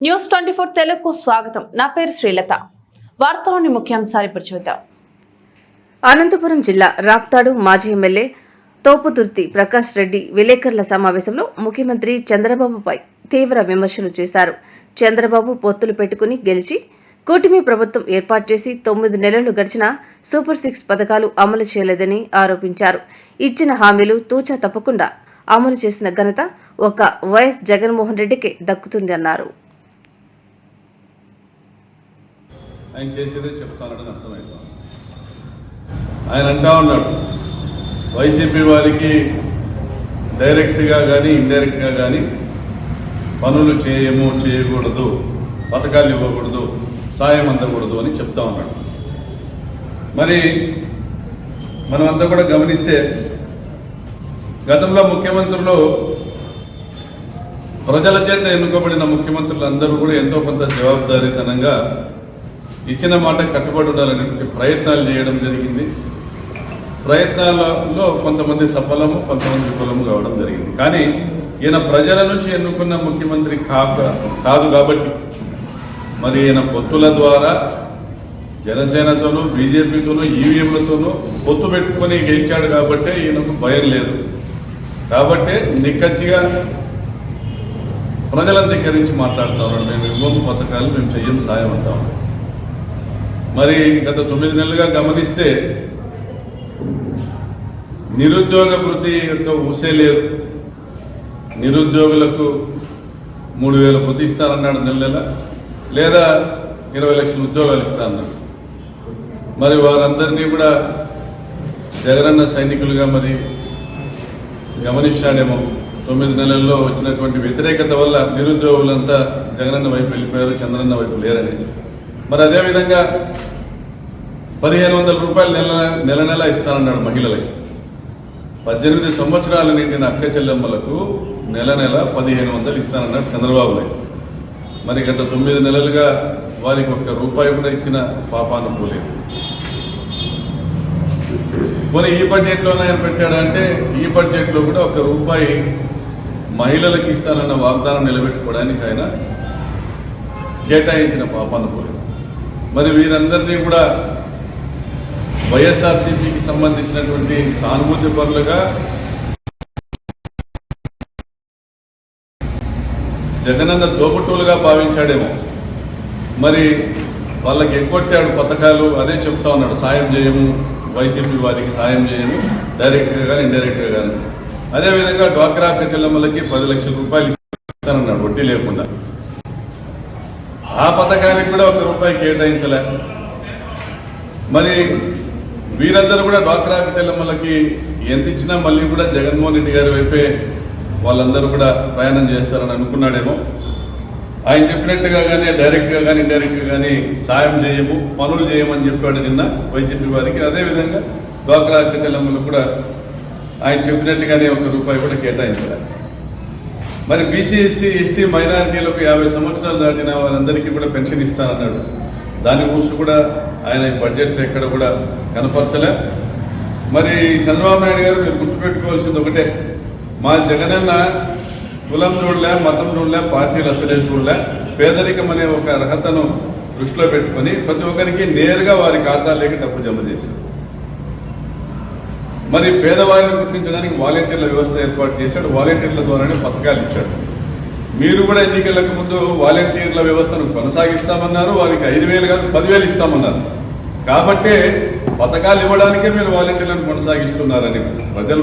News twenty four తెలుగుకు స్వాగతం. నా పేరు శ్రీలత. వార్తలోని ముఖ్యాంశాలు ఇప్పుడు చూద్దాం. అనంతపురం జిల్లా రాప్తాడు మాజీ ఎమ్మెల్యే తోపుతుర్తి ప్రకాష్ రెడ్డి విలేకరుల సమావేశంలో ముఖ్యమంత్రి చంద్రబాబుపై తీవ్ర విమర్శలు చేశారు. చంద్రబాబు పొత్తులు పెట్టుకుని గెలిచి కూటమి ప్రభుత్వం ఏర్పాటు చేసి తొమ్మిది నెలలు గడిచినా సూపర్ సిక్స్ పథకాలు అమలు చేయలేదని ఆరోపించారు. ఇచ్చిన హామీలు తూచా తప్పకుండా అమలు చేసిన ఘనత ఒక వైఎస్ జగన్మోహన్ రెడ్డికే దక్కుతుంది ఆయన చేసేదే చెప్తానని అర్థమైంది ఆయన అంటా ఉన్నాడు వైసీపీ వారికి డైరెక్ట్గా కానీ ఇండైరెక్ట్గా కానీ పనులు చేయము చేయకూడదు పథకాలు ఇవ్వకూడదు సాయం అందకూడదు అని చెప్తా ఉన్నాడు. మరి మనమంతా కూడా గమనిస్తే గతంలో ముఖ్యమంత్రులు ప్రజల చేత ఎన్నుకోబడిన ముఖ్యమంత్రులు అందరూ కూడా ఎంతో కొంత జవాబుదారీతనంగా ఇచ్చిన మాట కట్టుబడి ఉండాలని ప్రయత్నాలు చేయడం జరిగింది. ప్రయత్నాలలో కొంతమంది సఫలము కొంతమంది విఫలము కావడం జరిగింది. కానీ ఈయన ప్రజల నుంచి ఎన్నుకున్న ముఖ్యమంత్రి కాదు కాబట్టి. మరి ఈయన పొత్తుల ద్వారా జనసేనతోనూ బీజేపీతోనూ ఈవీఎంలతోనూ పొత్తు పెట్టుకొని గెలిచాడు కాబట్టి ఈయనకు భయం లేదు. కాబట్టి నిక్కచ్చిగా ప్రజలను ధిక్కరించి మాట్లాడుతా ఉన్నాం మేము ఇవ్వము పథకాలు మేము చెయ్యం సాయం అంటా. ఉన్నాం మరి గత తొమ్మిది నెలలుగా గమనిస్తే నిరుద్యోగ వృత్తి యొక్క ఊసే లేదు నిరుద్యోగులకు మూడు వేల వృత్తి ఇస్తానన్నాడు నెల నెల లేదా ఇరవై లక్షల ఉద్యోగాలు ఇస్తానన్నాడు మరి వారందరినీ కూడా జగనన్న సైనికులుగా మరి గమనించాడేమో. తొమ్మిది నెలల్లో వచ్చినటువంటి వ్యతిరేకత వల్ల నిరుద్యోగులంతా జగనన్న వైపు వెళ్ళిపోయారు చంద్రన్న వైపు లేరనేసి. మరి అదేవిధంగా పదిహేను వందల రూపాయలు నెల నెల నెల ఇస్తానన్నాడు మహిళలకి. పద్దెనిమిది సంవత్సరాల నిండిన అక్క చెల్లెమ్మలకు నెల నెల పదిహేను వందలు ఇస్తానన్నాడు చంద్రబాబు నాయుడు. మరి గత తొమ్మిది నెలలుగా వారికి ఒక్క రూపాయి కూడా ఇచ్చిన పాపాను పోలేదు మరి ఈ బడ్జెట్లోనే ఆయన పెట్టాడంటే ఈ బడ్జెట్లో కూడా ఒక రూపాయి మహిళలకు ఇస్తానన్న వాగ్దానం నిలబెట్టుకోవడానికి ఆయన కేటాయించిన పాపాను పోలేదు మరి వీరందరినీ కూడా వైఎస్ఆర్సీపీకి సంబంధించినటువంటి సానుభూతి పరులుగా జగనన్న తోబుట్టువులుగా భావించాడేమో. మరి వాళ్ళకి ఎగ్గొట్టాడు పథకాలు అదే చెప్తా ఉన్నాడు సాయం చేయము వైసీపీ వారికి సాయం చేయము డైరెక్ట్గా కానీ ఇండైరెక్ట్గా కానీ అదేవిధంగా డ్వాక్రా అక్క పది లక్షల రూపాయలు ఇస్తానన్నాడు వడ్డీ లేకుండా. ఆ పథకానికి కూడా ఒక రూపాయి కేటాయించలే. మరి వీరందరూ కూడా డ్వాక్రా చెల్లమ్మలకి ఎంత ఇచ్చినా మళ్ళీ కూడా జగన్మోహన్ రెడ్డి గారి వైపే వాళ్ళందరూ కూడా ప్రయాణం చేస్తారని అనుకున్నాడేమో. ఆయన చెప్పినట్టుగా కానీ డైరెక్ట్గా కానీ ఇండైరెక్ట్గా కానీ సాయం చేయము పనులు చేయమని చెప్పాడు నిన్న వైసీపీ వారికి. అదేవిధంగా డ్వాక్రా చెల్లమ్మలకు కూడా ఆయన చెప్పినట్టుగానే ఒక రూపాయి కూడా కేటాయించారు మరి బీసీ ఎస్సీ ఎస్టీ మైనారిటీలకు యాభై సంవత్సరాలు దాటిన వారందరికీ కూడా పెన్షన్ ఇస్తానన్నాడు. దాని గురించి కూడా ఆయన బడ్జెట్లో ఎక్కడ కూడా కనపరచలే. మరి చంద్రబాబు నాయుడు గారు మీరు గుర్తుపెట్టుకోవాల్సింది ఒకటే. మా జగనన్న కులం చూడలే మతం చూడలే పార్టీలు అసలే చూడలే. పేదరికం అనే ఒక అర్హతను దృష్టిలో పెట్టుకొని ప్రతి ఒక్కరికి నేరుగా వారి ఖాతాలోకి డబ్బు జమ చేశారు. మరి పేదవారిని గుర్తించడానికి వాలంటీర్ల వ్యవస్థ ఏర్పాటు చేశాడు. వాలంటీర్ల ద్వారానే పథకాలు ఇచ్చాడు. మీరు కూడా ఎన్నికలకు ముందు వాలంటీర్ల వ్యవస్థను కొనసాగిస్తామన్నారు. వారికి ఐదు వేలు కాదు పదివేలు ఇస్తామన్నారు. కాబట్టే పథకాలు ఇవ్వడానికే మీరు వాలంటీర్లను కొనసాగిస్తున్నారని ప్రజలు